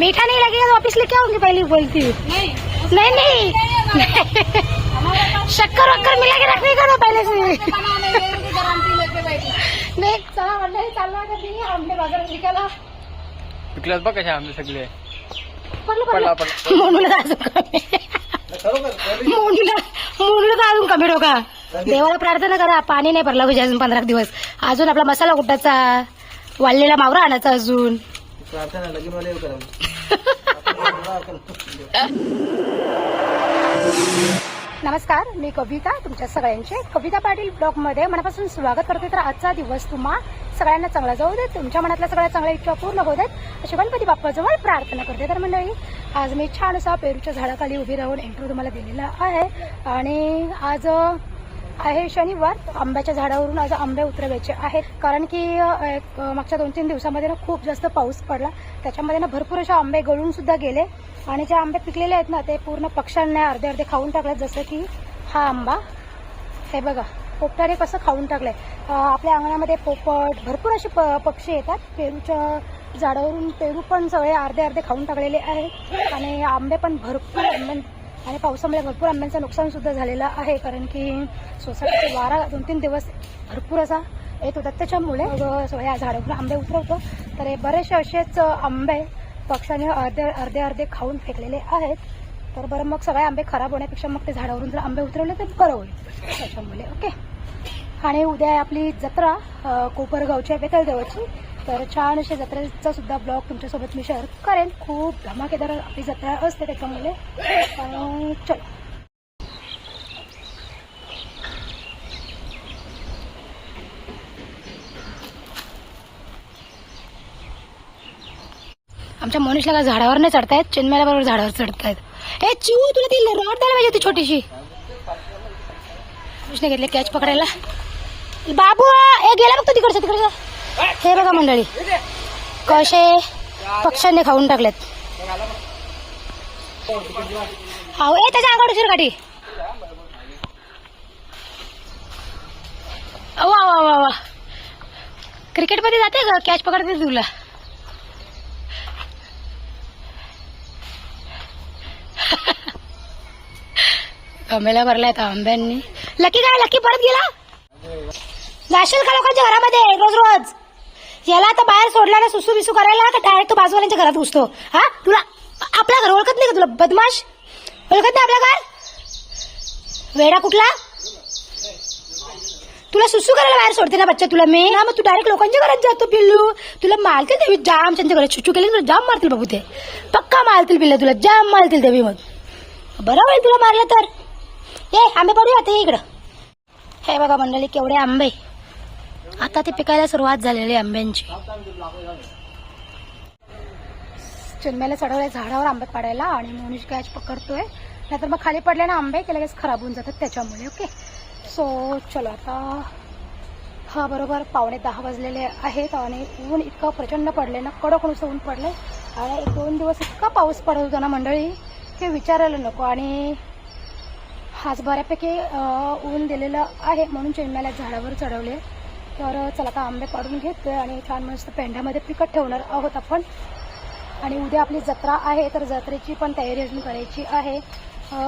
मीठा नहीं लगेगा तो वापिस लेके आऊंगी पहले ही बोलती हूँ। नहीं नहीं नहीं। पास शक्कर वक्कर मिला के रखने का तो पहले से। बनाने की गारंटी लेके बैठी। नाही चला मंडळी चालला का तुम्ही आंबे बाजारात विकायला पिकल्यात बघ कशा आमचे सगळे पडलं पडला पडलं पडला मोनूला अजून कमी मोनूला मोनूला तर अजून कमी डोका देवाला प्रार्थना करा पाणी नाही भरला पाहिजे अजून पंधरा दिवस। अजून आपला मसाला कुटाचा वाळलेला मावरा आणायचा अजून। प्रार्थना लगीन वाले नमस्कार मी कविता तुमच्या सगळ्यांचे कविता पाटील ब्लॉगमध्ये मनापासून स्वागत करते. तर आजचा दिवस तुम्हा सगळ्यांना चांगला जाऊ देत तुमच्या मनातल्या सगळ्या चांगल्या इच्छा पूर्ण होऊ देत अशी गणपती बाप्पाजवळ प्रार्थना करते. तर मंडळी आज मी छान असा पेरूच्या झाडाखाली उभी राहून इंटरव्ह्यू तुम्हाला दिलेला आहे. आणि आज आहे शनिवार. आंब्याच्या झाडावरून आज आंबे उतरवायचे आहेत. कारण की एक, मागच्या दोन तीन दिवसामध्ये ना खूप जास्त पाऊस पडला. त्याच्यामध्ये ना भरपूर असे आंबे गळून सुद्धा गेले. आणि जे आंबे पिकलेले आहेत ना ते पूर्ण पक्ष्यांना अर्धे अर्धे खाऊन टाकले. जसं की हा आंबा. हे बघा पोपटाने कसं खाऊन टाकलंय. आपल्या अंगणामध्ये पोपट भरपूर असे प पक्षी येतात. पेरूच्या झाडावरून पेरू पण सगळे अर्धे अर्धे खाऊन टाकलेले आहेत. आणि आंबे पण भरपूर आंबे आणि पावसामुळे भरपूर आंब्यांचं नुकसान सुद्धा झालेलं आहे कारण की सोसायटीचा वारा दोन तीन दिवस भरपूर असा येत होता. त्याच्यामुळे या झाडावरून आंबे उतरवतो. तर हे बरेचसे असेच आंबे पक्ष्याने अर्धे अर्धे अर्धे खाऊन फेकलेले आहेत. तर बरं मग सगळे आंबे खराब होण्यापेक्षा मग ते झाडावरून जर आंबे उतरवले तर बरं होईल. त्याच्यामुळे ओके? आणि उद्या आहे आपली जत्रा कोपरगावच्या बेतलदेवाची. तर छान अशा जत्रेचा सुद्धा ब्लॉग तुमच्यासोबत मी शेअर करेन. खूप धमाकेदार आपली जत्रा असते त्याच्यामुळे. चल. आमच्या मनुष्यला का झाडावर नाही चढतायत? चिन्मयाला बरोबर झाडावर चढतायत. ए चिऊ तुला ती रॉड द्यायला पाहिजे होती छोटीशी. कृष्ण घेतले कॅच पकडायला. बाबू ए गेला बघ तो तिकडचं तिकडचं. हे बघा मंडळी. कसे पक्ष्यांनी खाऊन टाकलेत. अहो ए त्याच्या अंगावर उशीर गाठी वा वा वा वा. क्रिकेटमध्ये जाते का? कॅच पकडते तुला. कमेला भरलाय का आंब्यांनी? लकी काय लकी परत गेला? जाशील का लोकांच्या घरामध्ये? रोज रोज. याला आता बाहेर सोडला ना सुसू बिसू करायला तर डायरेक्ट तो बाजूवाल्यांच्या घरात घुसतो. हा? तुला आपल्या घर ओळखत नाही का तुला बदमाश? ओळखत नाही आपल्या घर? वेडा कुठला? तुला सुसू करायला बाहेर सोडते ना बच्चा तुला मी? ना मग तू डायरेक्ट लोकांच्या घरात जातो पिल्लू. तुला मारतील देवी जाम त्यांच्या घरात छुचू केली तुला जाम मारतील बाबू ते. पक्का मारतील पिल्ला तुला जाम मारतील देवी मग. बरं होईल तुला मारलं तर. ए आंबे पडूया आता इकडं. हे बघा मंडळी केवढे आंबे. आता ते पिकायला सुरुवात झालेली आंब्यांची. चिन्म्याला चढवलंय झाडावर आंबे पाडायला आणि मनुष्य गॅच पकडतोय नाहीतर मग खाली पडले ना आंबे की लगेच खराब होऊन जातात त्याच्यामुळे ओके सो चलो आता. हा बरोबर पावणे दहा वाजलेले आहेत आणि ऊन इतकं प्रचंड पडले ना कडक नुसतं ऊन पडले आणि एक दोन दिवस इतका पाऊस पडत होता ना मंडळी हे विचारायला नको. आणि आज बऱ्यापैकी ऊन दिलेलं आहे म्हणून चिन्म्याला झाडावर चढवले तर चला आता आंबे काढून घेतोय आणि छान मस्त पेंढ्यामध्ये पिकट ठेवणार आहोत आपण. आणि उद्या आपली जत्रा आहे तर जत्रेची पण तयारी अजून करायची आहे.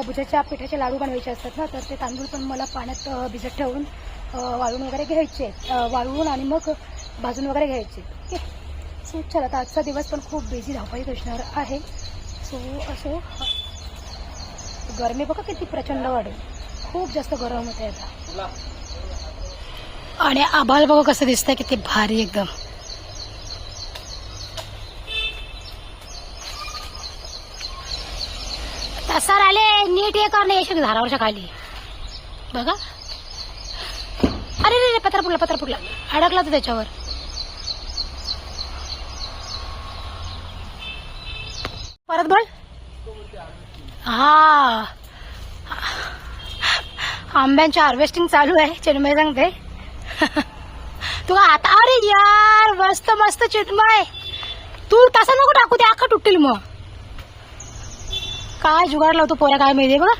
भुजाच्या पिठाचे लाडू बनवायचे असतात ना तर ते तांदूळ पण मला पाण्यात भिजत ठेवून वाळून वगैरे घ्यायचे वाळवून आणि मग भाजून वगैरे घ्यायचे ठीक सो चला आता आजचा दिवस पण खूप बिझी धावपळीत असणार आहे. सो असो गरमी बघा किती प्रचंड वाढेल. खूप जास्त गरम होते आता. आणि आभाळ बघा कसं दिसतंय किती भारी एकदम. तसा आले नीट हे करणं येशील झाडावरच्या खाली. बघा. अरे रे रे पत्र फुटला पत्र अडकला तो त्याच्यावर. परत बोल. हा. आंब्यांची हार्वेस्टिंग चालू आहे चिन्मय सांगते. तू आता अरे यार मस्त मस्त चिन्मय तू तसं नको टाकू ते आख तुटतील मग. काय जुगाड लावतो पोऱ्या काय माहिती बघा.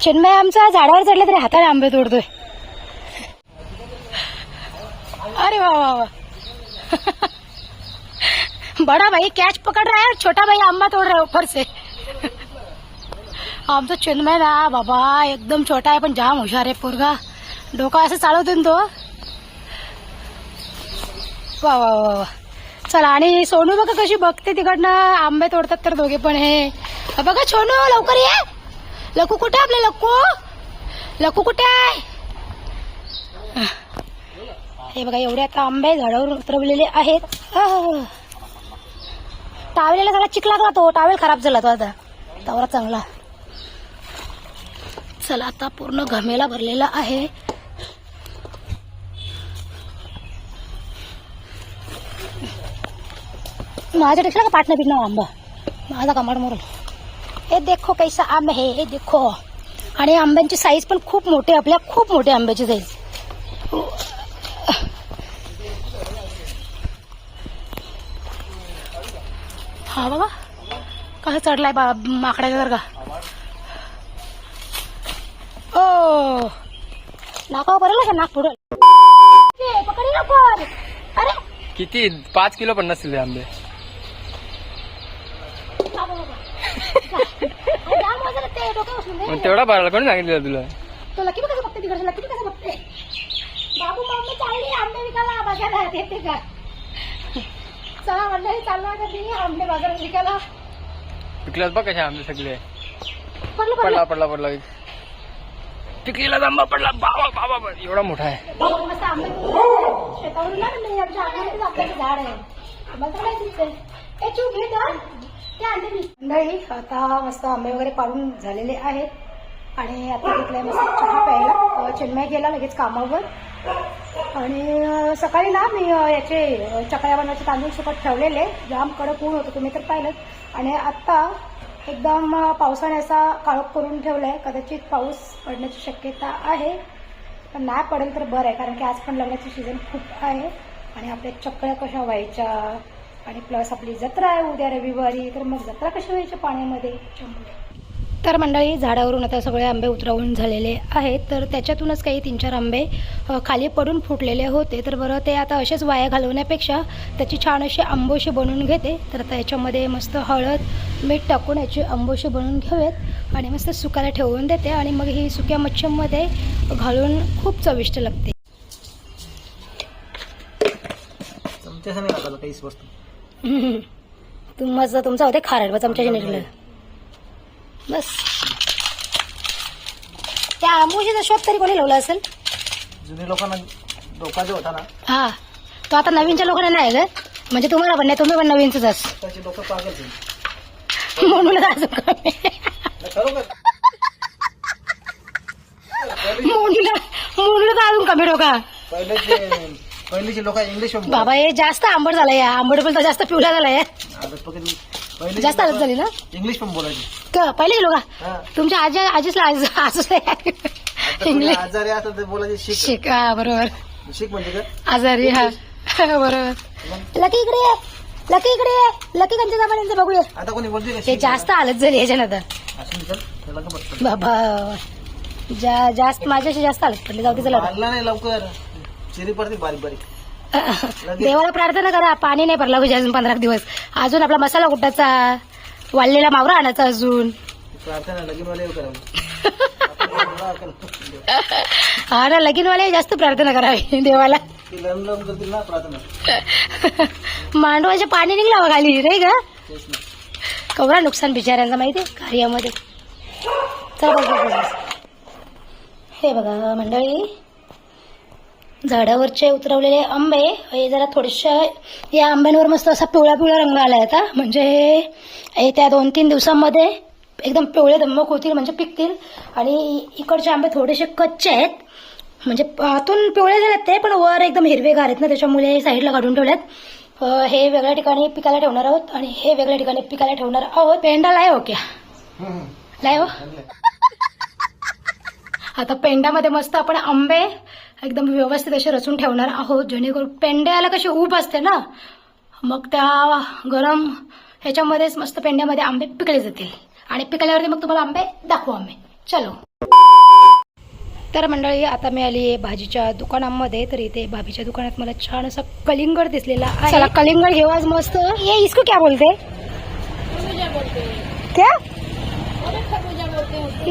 चिन्मय आमचा झाडावर चढलं तरी हाताने आंबे तोडतोय. अरे वा वा वा. बड़ा भाई कॅच पकड़ रहा है छोटा भाई आंबा तोड़ रहा है ऊपर से आमचा चिन्मय ना बाबा एकदम छोटा आहे पण जाम हुशार आहे पोरगा. डोका असं चालवतो ना तो. वा वा वा वा. चला आणि सोनू बघा कशी बघते तिकडनं. आंबे तोडतात तर दोघे पण हे. बघा सोनू लवकर ये. लकू कुठे आहे आपले लक्कू लकू कुठे आहे? हे बघा एवढे आता आंबे झाडावर उतरवलेले आहेत. आह. टावेला जरा चिखलात राहतो टावेल खराब झाला तो आता. तवरा चांगला. चला आता पूर्ण घमेला भरलेला आहे. माझ्या टेक्सला का पाटणं पिटणं आंबा. माझा कमाड मोरल. हे देखो कैसा आंबे हे हे देखो. आणि आंब्यांची साईज पण खूप मोठी आपल्या खूप मोठी आंब्याची साईज हा बाबा कसं चढलाय बा माकडाच्या सारखा. ओ नाकावर बरं का नाक पुढे? पकडी अरे किती? पाच किलो पण नसतील आंबे. बसून तेवढा भरायला कोणी सांगितलं तुला तो? लकी बघ कसं बघते तिकडचं लकी बघ कसं बघते बाबू मम्मी चालली आंबे विकायला बाजारात येते का चला मंडळी चाललो आता मी आंबे बाजारात विकायला पिकल्यात बघ कशा आंबे सगळे पडलं पडला पडला पडला पिकलेला आंबा पडला बाबा बाबा. एवढा मोठा आहे मस्त आंबे. शेतावरून ना मी आमच्या आंब्याचं झाड आहे मला तर माहिती दिसतंय ए चूक घे ते आणते मी मंडळी आता मस्त आंबे वगैरे पाडून झालेले आहेत. आणि आता घेतलाय मस्त चहा प्यायला. चेन्नई चिन्मय गेला लगेच कामावर. आणि सकाळी ना मी याचे चकळ्या चकल्या बनवायचे तांदूळ सुकत ठेवलेले. जाम कडक ऊन होतं तुम्ही तर पाहिलं आणि आत्ता एकदम पावसाने असा काळोख करून ठेवलाय. कदाचित पाऊस पडण्याची शक्यता आहे. पण नाही पडेल तर बरं आहे कारण की आज पण लग्नाची सीझन खूप आहे. आणि आपल्या चकळ्या कशा व्हायच्या? आणि प्लस आपली जत्रा आहे उद्या रविवारी तर मग जत्रा कशी व्हायच्या पाण्यामध्ये? त्याच्यामुळे तर मंडळी झाडावरून आता सगळे आंबे उतरवून झालेले आहेत तर त्याच्यातूनच काही तीन चार आंबे खाली पडून फुटलेले होते. तर बरं ते आता असेच वाया घालवण्यापेक्षा त्याची छान अशी आंबोशी बनवून घेते. तर आता याच्यामध्ये मस्त हळद मीठ टाकून याची आंबोशी बनवून घेऊयात. आणि मस्त सुकायला ठेवून देते आणि मग ही सुक्या मच्छीमध्ये घालून खूप चविष्ट लागते. तुमचं तुमचं होते खारड बस आमच्या निघलं बस. त्या आंबोशीचा शोध तरी कोणी लावला असेल? जुने लोकांना धोका जो होता ना. हा. तो आता नवीनच्या लोकांना नाही ग. म्हणजे तुम्हाला पण नाही तुम्ही पण नवीनच अस त्याचे लोक पागल झाले. म्हणून अजून कमी. नाही, खरोखर. म्हणून म्हणून तर अजून कमी डोका. पहिलेचे लोक इंग्लिश बाबा हे जास्त आंबट झालं या. आंबट बोलता जास्त पिवळा झाला या पहिले जास्त आदत झाली ना? इंग्लिश पण बोलायचे. क- पहिले लोक. तुमच्या आजी आजीसला आज असं इंग्लिश आजारी असं ते बोलायचे शिक. शिक हा बरोबर. शिक म्हणजे आजारी हा. बरोबर. लकी इकडे लकी इकडे लकी कंच्या जमान्यांचं बघूया. आता कोणी बोलते हे जास्त हालत झाली याच्यानंतर असं निघाल त्याला का बघतो? बाबा. जास्त माझ्याशी जास्त हालत पडली. जाऊ नाही लवकर. चिरी पडते बारीक बारीक. देवाला प्रार्थना करा पाणी नाही भरला पाहिजे अजून पंधरा दिवस. अजून आपला मसाला कुटाचा वाळलेला मावरा आणायचा अजून. प्रार्थना लगीन वाले करावं हा ना लगीनवाले जास्त प्रार्थना करावी देवाला. ते लम लम करतील ना प्रार्थना. मांडवाचे पाणी निघला खाली नाही का तेच ना. कवरा नुकसान बिचाऱ्यांचं माहिती आहे कार्यामध्ये. चला. हे बघा मंडळी झाडावरचे उतरवलेले आंबे हे जरा थोडेसे या आंब्यांवर मस्त असा पिवळा पिवळा रंग आला आता. म्हणजे हे त्या दोन तीन दिवसांमध्ये एकदम पिवळे धम्मक होतील म्हणजे पिकतील. आणि इकडचे आंबे थोडेसे कच्चे आहेत. म्हणजे आतून पिवळे झालेत ते पण वर एकदम हिरवेगार आहेत ना त्याच्यामुळे साईडला काढून ठेवल्यात हे वेगळ्या ठिकाणी पिकायला ठेवणार आहोत आणि हे वेगळ्या ठिकाणी पिकायला ठेवणार आहोत. पेंडा लाय हो क्या. लाय हो. आता पेंड्यामध्ये मस्त आपण आंबे एकदम व्यवस्थित असे रचून ठेवणार आहोत. जेणेकरून पेंड्याला कशी ऊब असते ना मग त्या गरम ह्याच्यामध्येच मस्त पेंड्यामध्ये आंबे पिकले जातील. आणि पिकल्यावरती मग तुम्हाला आंबे दाखवू आंबे चलो. तर मंडळी आता मी आली आहे भाजीच्या दुकानामध्ये तर इथे भाभीच्या दुकानात मला छान असा कलिंगड दिसलेला आहे. चला कलिंगड घेऊ आज मस्त. ये इसको क्या बोलते? हैं क्या।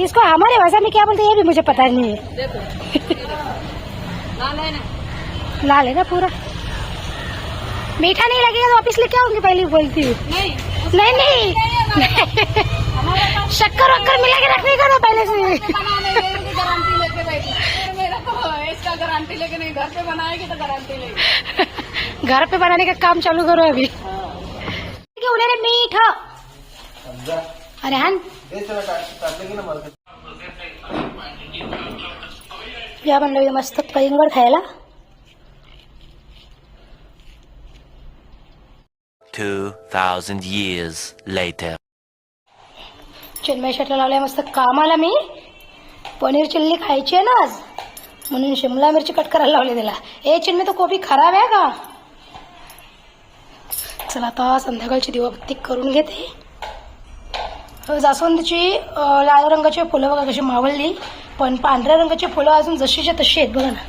इसको हमारे भाषा में क्या बोलते हैं ये भी मुझे पता नहीं है. देखो. लाल है ना लाल है ना पूरा। मीठा नहीं लगेगा तो वापिस लेके आऊँगी पहले बोलती हूँ। नहीं नहीं नहीं। पास शक्कर वक्कर मिला के रखने का तो पहले से। बनाने गारंटी लेके बैठी। फिर मेरा तो इसका गारंटी लेके नहीं घर पे बनाएगी तो गारंटी लेगी। घर पे बनाने का काम चालू करो अभी। रे मीठ। अरे या म्हणलं मस्त कलिंगड खायला. 2,000 years later. चिन्मय शेटला लावल्या मस्त कामाला मी. पनीर चिल्ली खायची आहे ना आज. म्हणून शिमला मिरची कट करायला लावली त्याला ए चिन्मय तो कोबी खराब आहे का? चला आता संध्याकाळची दिवाबत्ती करून घेते. जास्वंदीची लाल रंगाची फुलं बघा कशी मावळली. पण पांढऱ्या रंगाची फुलं अजून जशीच्या तशी आहेत बघा ना?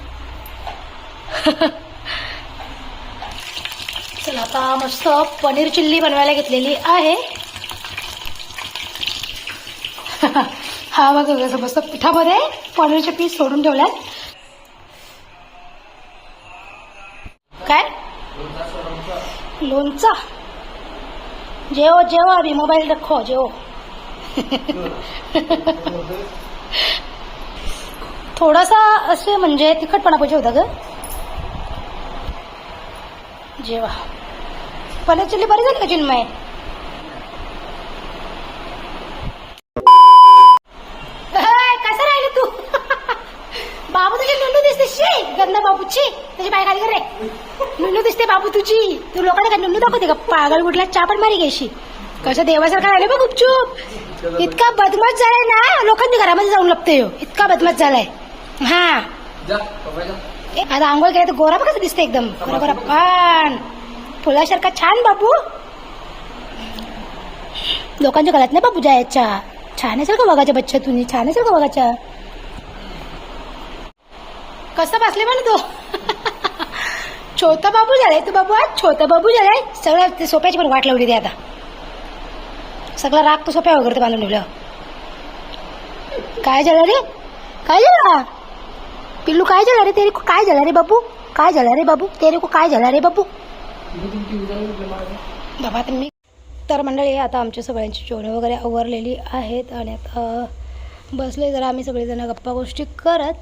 चला आता मस्त पनीर चिल्ली बनवायला घेतलेली आहे. हा बघा कसं मस्त पिठामध्ये पनीरचे पीस सोडून ठेवल्यात काय? लोणचा. जेव जेव अभि मोबाईल रखो जेव. थोडासा असे म्हणजे तिखटपणा पाहिजे होता ग. जेवा. पनीर चिल्ली बरी झाली का चिन्मय कसं राहिलं तू? बाबू तुझी नुनू दिसते शी! गंदा बाबूची. तुझी बाय खाली रे. नुनू दिसते बाबू तुझी. तू लोकांना काय नुनू दाखवते का? पागल कुठला? चापण मारी घ्यायची कसं देवासारखा राहिले बघ गुपचूप. इतका बदमाश झालाय ना लोकांनी घरामध्ये जाऊन लपते ह्यो. इतका बदमाश झालाय. हा. ए, आता आंघोळ केलं तर गोरा बघा दिसते एकदम. गोरा गोरा पान फुलासारखा छान बाबू लोकांच्या गळ्यात नाही बाबू जायच्या. छान असेल का बघाच्या बच्चा तुम्ही. छान असेल का बघाच्या कसं बसले म्हण तो? छोटा बाबू झालाय तो बाबू आज छोटा बाबू झालाय. सगळं ते सोप्याची पण वाट लावली ते आता. सगळा राग तो सोप्या वगैरे बांधून ठेवलं. काय झालं रे? काय झालं? पिल्लू काय झालं रे? तेरे को काय झालं रे बाबू? काय झालं रे बाबू? तेरे को काय झालं रे बाबू? बाबा तर मी तर मंडळी आता आमच्या सगळ्यांची जेवणं वगैरे आवरलेली आहेत आणि आता बसले जरा आम्ही सगळेजण गप्पा गोष्टी करत.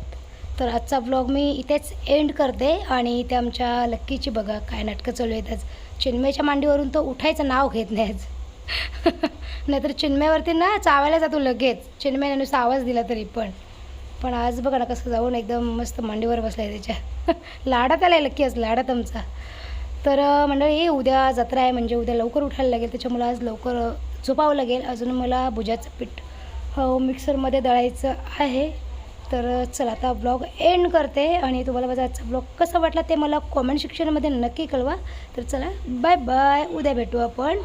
तर आजचा ब्लॉग मी इथेच एंड करते आणि इथे आमच्या लक्कीची बघा काय नाटकं चालू आहेत आज. चिन्मयच्या मांडीवरून तो उठायचं नाव घेत नाही आज. नाहीतर चिन्मयवरती ना चावायला जातो लगेच. चिन्मयने नुसता आवाज दिला तरी पण. पण आज बघा ना कसं जाऊन एकदम मस्त मांडीवर बसलाय त्याच्या. लाडात आलाय लक्की आज लाडात आमचा. तर मंडळी उद्या जत्रा आहे म्हणजे उद्या लवकर उठायला लागेल त्याच्यामुळे आज लवकर झोपावं लागेल. अजून मला भुजाचं पीठ हो मिक्सरमध्ये दळायचं आहे. तर चला आता ब्लॉग एंड करते आणि तुम्हाला माझा आजचा ब्लॉग कसा वाटला ते मला कॉमेंट सेक्शनमध्ये नक्की कळवा. तर चला बाय बाय. उद्या भेटू आपण.